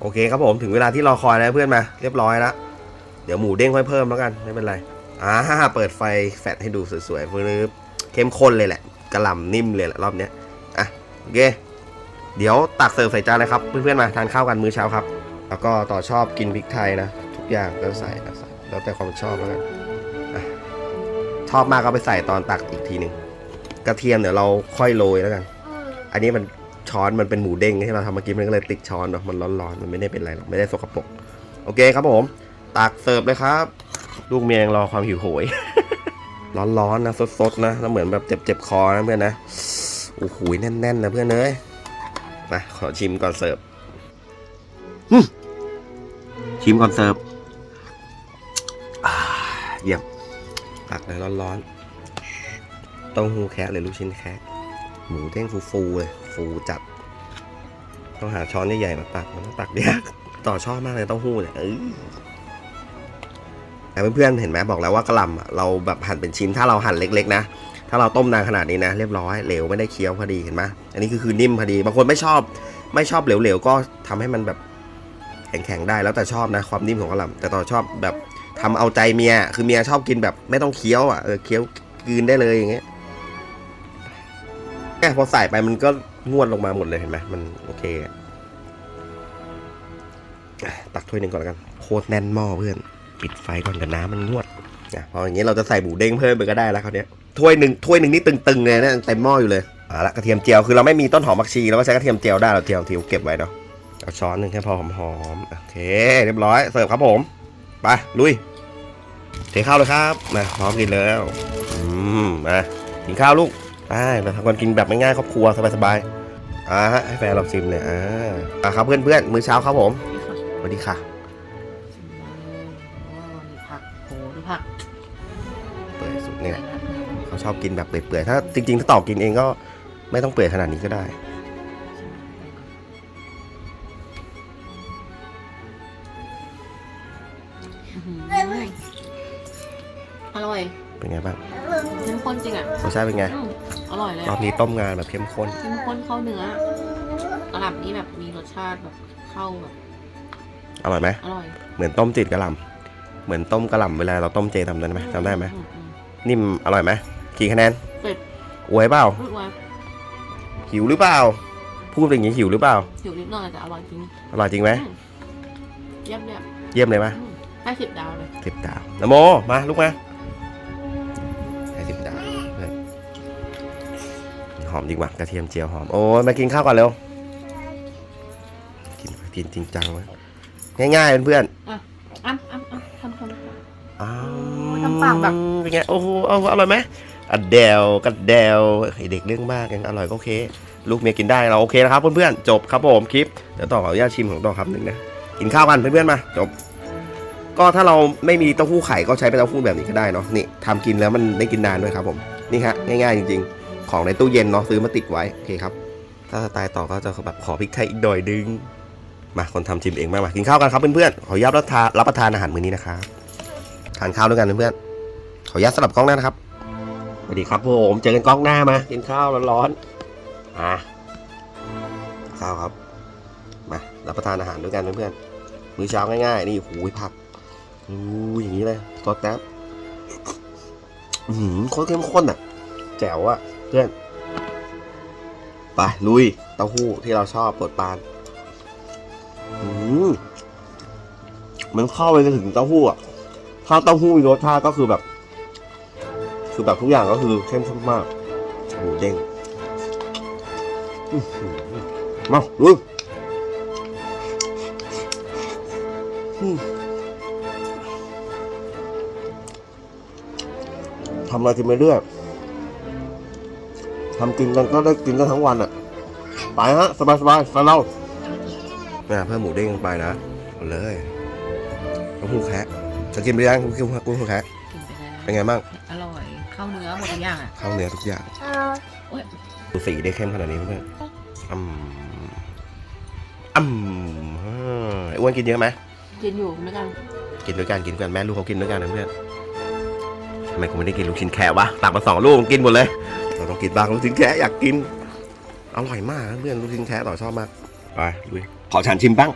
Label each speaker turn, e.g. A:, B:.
A: โอเคครับผมถึงเวลาที่รอคอยแล้วเพื่อนมาเรียบร้อยแล้วเดี๋ยวหมูเด้งค่อยเพิ่มแล้วกันไม่เป็นไรอ่าเปิดไฟแฟลชให้ดูสวยๆฟื้บเข้มข้นเลยแหละกระหล่ำนิ่มเลยแหละรอบเนี้ยอะโอเคเดี๋ยวตักเสิร์ฟใส่จานเลยครับเพื่อนๆมาทานข้าวกันมื้อเช้าครับ แล้วก็ต่อชอบกินพริกไทยนะทุกอย่างก็ใส่ใส่แล้วแต่ความชอบแล้วกันชอบมากก็ไปใส่ตอนตักอีกทีหนึ่งกระเทียมเดี๋ยวเราค่อยโรยแล้วกัน อันนี้มัน ช้อนมันเป็นหมูเด้งที่เราทำเมื่อกี้มันก็เลยติดช้อนเนาะมันร้อนๆมันไม่ได้เป็นไรหรอกไม่ได้สกปรกโอเคครับผมตักเสิร์ฟเลยครับ ลูกเมียยังรอความหิวโหย ร้อนๆนะสดๆนะแล้วเหมือนแบบเจ็บๆคอนะเพื่อนนะโอ้โหแน่นๆนะเพื่อนเอ้ยมาขอชิมก่อนเสิร์ฟชิมก่อนเสิร์ฟเยี่ยมตักเลยร้อนๆเต้าหู้แคะเลยลูกชิ้นแคะหมูเด้งฟูๆเลย ฟูจัด ต้องหาช้อนใหญ่ๆมาตักมันตักยากต่อชอบมากเลยเต้าหู้เนี่ยเอ้ยแต่เพื่อนๆเห็นไหมบอกแล้วว่ากระลำเราแบบหั่นเป็นชิ้นถ้าเราหั่นเล็กๆนะถ้าเราต้มนานขนาดนี้นะ เรียบร้อยเหลวไม่ได้เคี้ยวพอดีเห็นไหมอันนี้คือคือนิ่มพอดีบางคนไม่ชอบ ไม่ชอบเหลวๆก็ทำให้มันแบบแข็งๆได้แล้วแต่ชอบนะความนิ่มของกระลำแต่ต่อชอบแบบทำเอาใจเมียคือเมียชอบกินแบบไม่ต้องเคี้ยวอะเออเคี้ยวกลืนได้เลยอย่างเงี้ยแค่พอใส่ไปมันก็ งวดลงมาหมดเลยเห็นไหมมันโอเคตักถ้วยหนึ่งก่อนแล้วกันโคตรแน่นหม้อเพื่อน ปิดไฟก่อนกับน้ำมันงวดนะพออย่างนี้เราจะใส่หมูเด้งเพิ่มไปก็ได้แล้วคราวนี้ถ้วยหนึ่งถ้วยหนึ่งนี่ตึงๆเลยนะเต็มหม้ออยู่เลยอะละกระเทียมเจียวคือเราไม่มีต้นหอมผักชีเราก็ใช้กระเทียมเจียวได้เราเจียวทีวเก็บไว้เนาะเอาช้อนหนึ่งแค่พอหอมๆโอเค เรียบร้อยเสิร์ฟครับผมไปลุยเทข้าวเลยครับมาพร้อมกินแล้วอืมมากินข้าวลูกใช่เราทำกันกินแบบง่ายๆครอบครัวสบายๆ อ่าฮะให้แฟนเราชิมเลยอ่าอะครับเพื่อนๆมื้อเช้าครับผมสวัสดีค่ะ
B: ผักโหดูผัก
A: เปื่อยสุดเนี่ยเขาชอบกินแบบเปื่อยๆถ้าจริงๆถ้าตอกกินเองก็ไม่ต้องเปื่อยขนาดนี้ก็ได้
B: อร่อย
A: เป็นไงบ้าง
B: เข้มข้นจริงอะ
A: รสชาติเป็นไง
B: อืม อร่อยเลย
A: รอบนี้ต้มงานแบบเข้มข้น
B: เข้มข้นเข้าเนื้อกระหล่ำนี่แบบมีรสชาติแบบเข้าแบบ
A: อร่อยไหม
B: อร่อย
A: เหมือนต้มจืดกระหล่ำเหมือนต้มกระหล่ำเวลาเราต้มเจทำได้ไหมจำได้ไหม
B: อือืม
A: นิ่มอร่อยไหมกี่คะแนน
B: เป็ด
A: อวยเปล่า
B: พูดว่า
A: หิวหรือเปล่า พูดอย่างนี้หิวหรือเปล่า
B: หิวนิดหน่อยแต่อร่อยจริง
A: อร่อยจริงไหม
B: อืมเยี่ยมเลยอะ
A: เยี่ยมเลยไหม
B: อืมให้สิบดาวเลย
A: สิบดาวนโมมาลูกมา อมดีกว่ากระเทียมเจียวหอมโอ้ยมากินข้าวก่อนเร็วกินกินจริงจังเลยง่ายๆเพื่อน
B: อ้ำอ้ำอ้ำทำทำ
A: ๆอ้าว
B: ทำปากแบบ
A: เป็นไงโอ้โหเอาอร่อยไหมอะเดลกัดเดลไอเด็กเรื่องมากยังอร่อยก็โอเค ลูกเมียกินได้เราโอเคนะครับเพื่อนๆจบครับผมคลิปเดี๋ยวต่อขออนุญาตชิมของต่อครับหนึ่งนะกินข้าวกันเพื่อนๆมาจบ ก็ถ้าเราไม่มีเต้าหู้ไข่ก็ใช้เป็นเต้าหู้แบบนี้ก็ได้เนาะนี่ทำกินแล้วมันได้กินนานด้วยครับผมนี่ฮะง่ายๆจริง ๆ ของในตู้เย็นเนาะซื้อมาติดไว้โอเคครับ ถ้าสไตล์ต่อก็จะแบบขอพริกไทยอีกหน่อยดึง มาคนทำชิมเองมากมากินข้าวกันครับเพื่อนๆขออนุญาตรับประทานรับประทานอาหารมื้อนี้นะครับทานข้าวด้วยกันเพื่อนๆขออนุญาตสลับกล้องหน้านะครับสวัสดีครับผมเจอกันกล้องหน้ามากินข้าวร้อนๆอะข้าวครับมารับประทานอาหารด้วยกันเพื่อนๆมื้อเช้าง่ายๆ นี่หูยผักอู้อย่างนี้เลยซอสแต๊บอืมโคตรเข้มข้นอะ แจ๋วอะ เพื่อน ไป ลุย เต้าหู้ที่เราชอบปรดปานอืมมันเข้าไปถึงเต้าหู้อะ ถ้าเต้าหู้มีรสชาติก็คือแบบ คือแบบทุกอย่างก็คือเข้มข้นมากหมูเด้งมาลุยทำอะไรกินไปเรื่อย ทำกินกันก็ได้กินกันทั้งวันอะ ไปฮะ สบายสบายๆฟันเราเนี่ยเพิ่มหมูเด้งลงไปนะเอาเลยน้ำหูแคะจะกินไปยังกุ้งกุ้งแคะ
B: กินไปแล้ว
A: เป็นไงบ้าง
B: อร่อยเข้าเนื้อหมดทุกอย่างอะ
A: เข้าเนื้อทุกอย่าง
B: โอ้ย
A: ดูสีได้เข้มขนาดนี้เพื่อนอืมอืมอ่าไอ้อ้วนกินเยอะไหม
B: กินอยู่ด้วยกัน
A: กินด้วยกันกินด้วยกันแม่ลูกเขากินด้วยกันนะเพื่อนทำไมกูไม่ได้กินลูกชิ้นแคะวะตักมาสองลูกกินหมดเลย เราต้องกินบ้างลูกชิ้นแคะอยากกิน อร่อยมากเพื่อนลูกชิ้นแคะต่อชอบมาก ไปลุยขอฉันชิมบ้าง